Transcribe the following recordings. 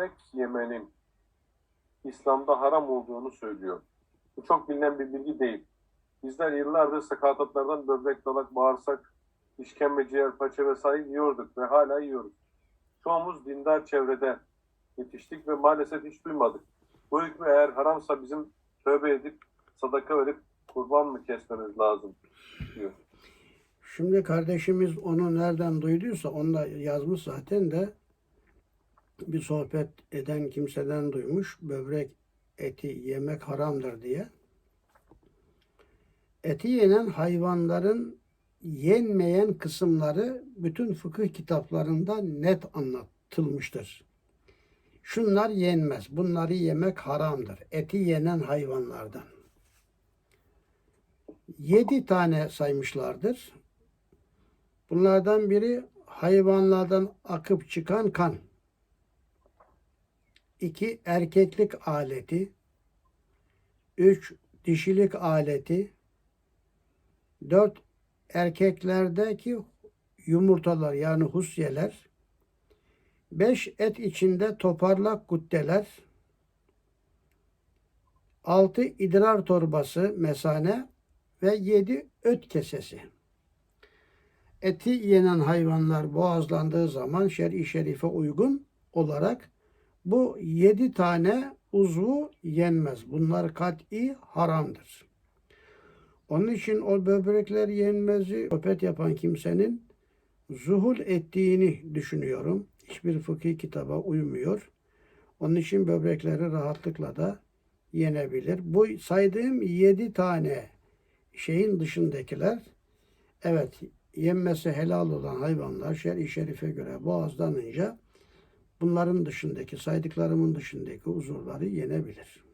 böbrek yemenin İslam'da haram olduğunu söylüyor. Bu çok bilinen bir bilgi değil. Bizler yıllardır sakatatlardan böbrek, dalak, bağırsak, işkembe, ciğer, paça vesaire yiyorduk ve hala yiyoruz. Çoğumuz dindar çevrede yetiştik ve maalesef hiç duymadık. Bu hükmü eğer haramsa bizim tövbe edip sadaka verip kurban mı kesmemiz lazım diyor. Şimdi kardeşimiz onu nereden duyduysa onu da yazmış zaten de bir sohbet eden kimseden duymuş. Böbrek eti yemek haramdır diye. Eti yenen hayvanların yenmeyen kısımları bütün fıkıh kitaplarında net anlatılmıştır. Şunlar yenmez. Bunları yemek haramdır. Eti yenen hayvanlardan. Yedi tane saymışlardır. Bunlardan biri hayvanlardan akıp çıkan kan. İki erkeklik aleti. Üç dişilik aleti. Dört erkeklerdeki yumurtalar yani husyeler. Beş et içinde toparlak gutteler. Altı idrar torbası mesane ve yedi öt kesesi. Eti yenen hayvanlar boğazlandığı zaman şer'i şerife uygun olarak bu yedi tane uzvu yenmez. Bunlar kat'i haramdır. Onun için o böbrekler yenmezi sohbet yapan kimsenin zuhul ettiğini düşünüyorum. Hiçbir fıkhi kitaba uymuyor. Onun için böbrekleri rahatlıkla da yenebilir. Bu saydığım yedi tane şeyin dışındakiler evet yenmesi helal olan hayvanlar şer-i şerife göre boğazlanınca bunların dışındaki saydıklarımın dışındaki uzuvları yenebilir.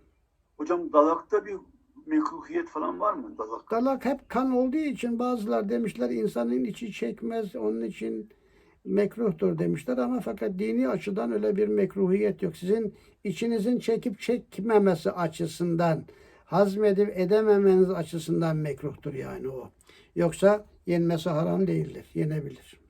Hocam dalakta bir mekruhiyet falan var mı dalak? Dalak hep kan olduğu için bazılar demişler insanın içi çekmez onun için mekruhtur demişler ama fakat dini açıdan öyle bir mekruhiyet yok. Sizin içinizin çekip çekmemesi açısından hazmedip edememeniz açısından mekruhtur yani o. Yoksa yenmesi haram değildir. Yenebilir.